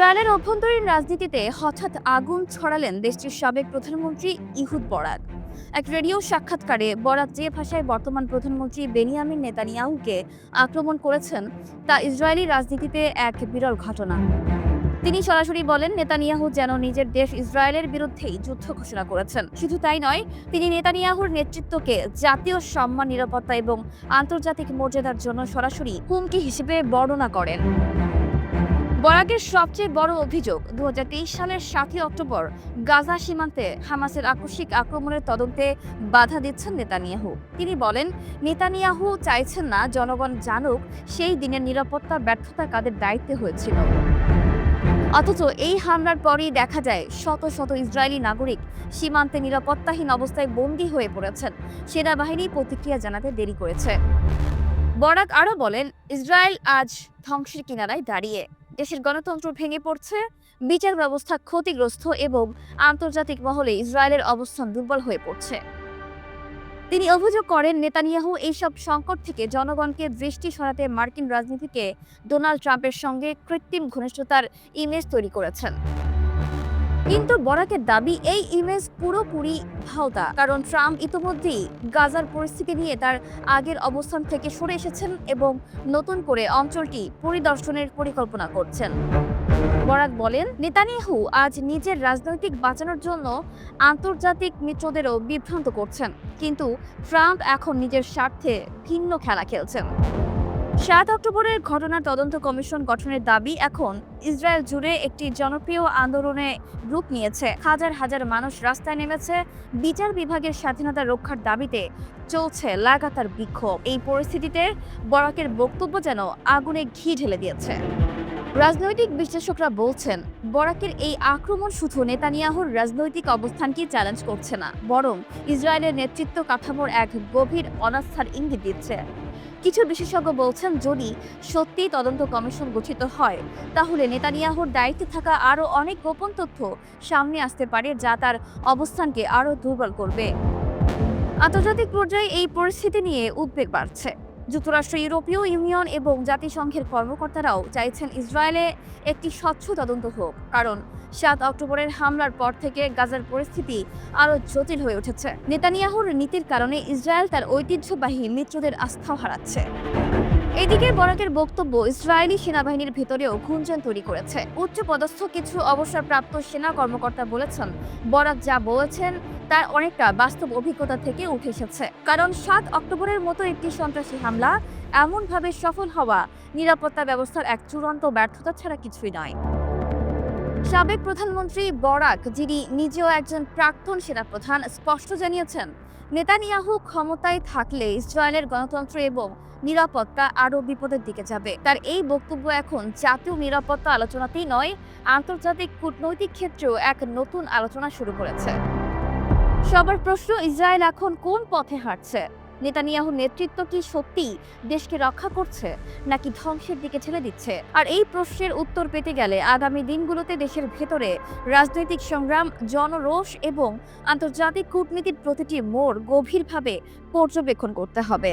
ইসরায়েলের অভ্যন্তরীণ রাজনীতিতে হঠাৎ আগুন ছড়ালেন দেশটির সাবেক প্রধানমন্ত্রী ইহুদ বরাক এক রেডিও সাক্ষাৎকারে বরাক যে ভাষায় বর্তমান প্রধানমন্ত্রী বেনিয়ামিন নেতানিয়াহুকে আক্রমণ করেছেন, তা ইসরায়েলি রাজনীতিতে এক বিরল ঘটনা। তিনি সরাসরি বলেন, নেতানিয়াহু যেন নিজের দেশ ইসরায়েলের বিরুদ্ধেই যুদ্ধ ঘোষণা করেছেন। শুধু তাই নয়, তিনি নেতানিয়াহুর নেতৃত্বকে জাতীয় সম্মান, নিরাপত্তা এবং আন্তর্জাতিক মর্যাদার জন্য সরাসরি হুমকি হিসেবে বর্ণনা করেন। বরাকের সবচেয়ে বড় অভিযোগ, দুহাজার তেইশ সালের সাতই অক্টোবর গাজা সীমান্তে হামাসের আকস্মিক আক্রমণের তদন্তে বাধা দিচ্ছেন নেতানিয়াহু। তিনি বলেন, নেতানিয়াহু চাইছেন না জনগণ জানুক সেই দিনের নিরাপত্তা, ব্যর্থতা কাদের দায়িত্বে হয়েছিল। অথচ এই হামলার পরেই দেখা যায়, শত শত ইসরায়েলি নাগরিক সীমান্তে নিরাপত্তাহীন অবস্থায় বন্দী হয়ে পড়েছেন। সেনাবাহিনী প্রতিক্রিয়া জানাতে দেরি করেছে। বরাক আরও বলেন, ইসরায়েল আজ ধ্বংসের কিনারায় দাঁড়িয়ে। দেশের গণতন্ত্র ভেঙে পড়ছে, বিচার ব্যবস্থা ক্ষতিগ্রস্ত এবং আন্তর্জাতিক মহলে ইসরায়েলের অবস্থান দুর্বল হয়ে পড়ছে। তিনি অভিযোগ করেন, নেতানিয়াহু এইসব সংকট থেকে জনগণকে দৃষ্টি সরাতে মার্কিন রাজনীতিকে ডোনাল্ড ট্রাম্পের সঙ্গে কৃত্রিম ঘনিষ্ঠতার ইমেজ তৈরি করেছেন। কিন্তু বরাকের দাবি এই ইমেজ পুরোপুরি ভাওতা, কারণ ট্রাম্প ইতোমধ্যেই গাজার পরিস্থিতি নিয়ে তার আগের অবস্থান থেকে সরে এসেছেন এবং নতুন করে অঞ্চলটি পরিদর্শনের পরিকল্পনা করছেন। বরাক বলেন, নেতানিয়াহু আজ নিজের রাজনৈতিক বাঁচানোর জন্য আন্তর্জাতিক মিত্রদেরও বিভ্রান্ত করছেন, কিন্তু ট্রাম্প এখন নিজের স্বার্থে ভিন্ন খেলা খেলছেন। সাত অক্টোবরের ঘটনার তদন্ত কমিশন গঠনের দাবি এখন ইসরায়েল জুড়ে একটি জনপ্রিয় আন্দোলনে রূপ নিয়েছে। হাজার হাজার মানুষ রাস্তায় নেমেছে। বিচার বিভাগের স্বাধীনতা রক্ষার দাবিতে চলছে লাগাতার বিক্ষোভ। এই পরিস্থিতিতে বরাকের বক্তব্য যেন আগুনে ঘি ঢেলে দিয়েছে। রাজনৈতিক বিশ্লেষকরা বলছেন, বরাকের এই আক্রমণ শুধু নেতানিয়াহুর রাজনৈতিক অবস্থানকে চ্যালেঞ্জ করছে না, বরং ইসরায়েলের নেতৃত্ব কাঠামোর এক গভীর অনাস্থার ইঙ্গিত দিচ্ছে। কিছু বিশেষজ্ঞ বলছেন, যদি সত্যি তদন্ত কমিশন গঠিত হয়, তাহলে নেতানিয়াহুর দায়িত্বে থাকা আরও অনেক গোপন তথ্য সামনে আসতে পারে যা তার অবস্থানকে আরও দুর্বল করবে। আন্তর্জাতিক পর্যায়ে এই পরিস্থিতি নিয়ে উদ্বেগ বাড়ছে। যুক্তরাষ্ট্র, ইউরোপীয় ইউনিয়ন এবং জাতিসংঘের কর্মকর্তারাও চাইছেন ইসরায়েলে একটি স্বচ্ছ তদন্ত হোক। কারণ সাত অক্টোবরের হামলার পর থেকে গাজার পরিস্থিতি আরও জটিল হয়ে উঠেছে। নেতানিয়াহুর নীতির কারণে ইসরায়েল তার ঐতিহ্যবাহী মিত্রদের আস্থাও হারাচ্ছে। এদিকে বরাকের বক্তব্য, ইসরায়েলি সেনাবাহিনীর ভেতরেও গুঞ্জন তৈরি করেছে। উচ্চ পদস্থ কিছু অবসরপ্রাপ্ত সেনা কর্মকর্তা বলেছেন, বরাক যা বলেছেন তার অনেকটা বাস্তব অভিজ্ঞতা থেকে উঠে এসেছে। কারণ সাত অক্টোবরের মতো একটি সন্ত্রাসী হামলা এমনভাবে সফল হওয়া, নিরাপত্তা ব্যবস্থার এক চূড়ান্ত ব্যর্থতা ছাড়া কিছুই নয়। সাবেক প্রধানমন্ত্রী বরাক, যিনি নিজেও একজন প্রাক্তন সেনাপ্রধান, স্পষ্ট জানিয়েছেন, নেতানিয়াহু ক্ষমতায় থাকলে ইসরায়েলের গণতন্ত্র এবং নিরাপত্তা আরও বিপদের দিকে যাবে। তার এই বক্তব্য এখন জাতীয় নিরাপত্তা আলোচনাতেই নয়, আন্তর্জাতিক কূটনৈতিক ক্ষেত্রেও এক নতুন আলোচনা শুরু করেছে। সবার প্রশ্ন, ইসরায়েল এখন কোন পথে হাঁটছে? নেতানিয়াহুর নেতৃত্ব কি সত্যি দেশকে রক্ষা করছে নাকি ধ্বংসের দিকে ঠেলে দিচ্ছে? আর এই প্রশ্নের উত্তর পেতে গেলে আগামী দিনগুলোতে দেশের ভেতরে রাজনৈতিক সংগ্রাম, জনরোষ এবং আন্তর্জাতিক কূটনীতির প্রতিটি মোড় গভীরভাবে পর্যবেক্ষণ করতে হবে।